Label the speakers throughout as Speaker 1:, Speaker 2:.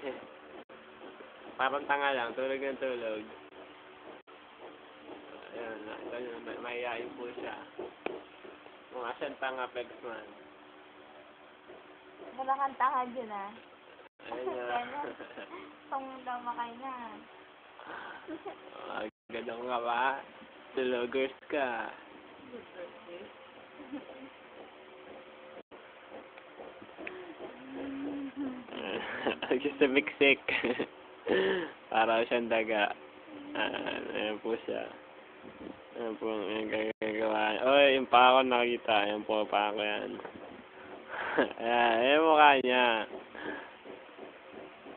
Speaker 1: Parang tanga lang, tulog ng tulog. Ayan, ganyan, may mayayain po siya. Mga siyang tanga, Pegs man.
Speaker 2: Wala kang tahan dyan ah.
Speaker 1: Ayun na.
Speaker 2: Ganun. Tong damakay na.
Speaker 1: Ah, Ganun nga ba? Tulogers ka. Gusto miksik. Para siyang daga. Ah, ayan po siya. Ayan po ang gagawa. Oy, yung pa nakita. Ayan po pa ako yan. ayan, ayan mukha niya.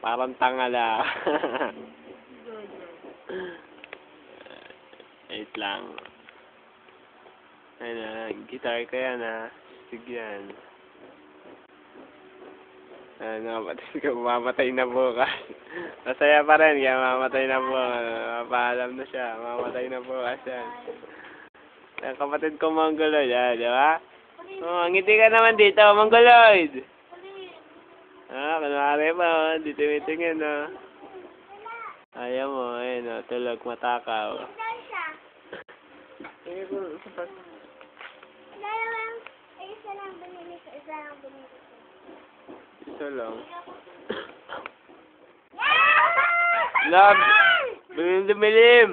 Speaker 1: Parang tangala.
Speaker 2: Good.
Speaker 1: Wait lang. Ayun na, guitar ko yan ha. Sige yan. Ano, pati ka mamatay na bukas. Masaya pa rin, kaya mamatay na bukas. Mapaalam na siya, mamatay na bukas yan. Ang kapatid ko Mongoloid, ah, di ba? Oh, ngiti ka naman dito, Mongoloid! Ah, kunwari pa, oh, di tumitingin, oh. Ayaw mo, ayun, oh, tulog matakaw. Ko,
Speaker 2: ay isa lang binili ko, isa lang binili ko.
Speaker 1: Isa lang. Love! Bilim dumilim!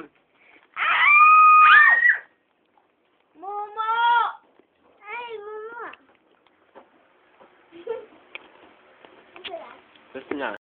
Speaker 1: Momo! Ay, Momo! Tapos na.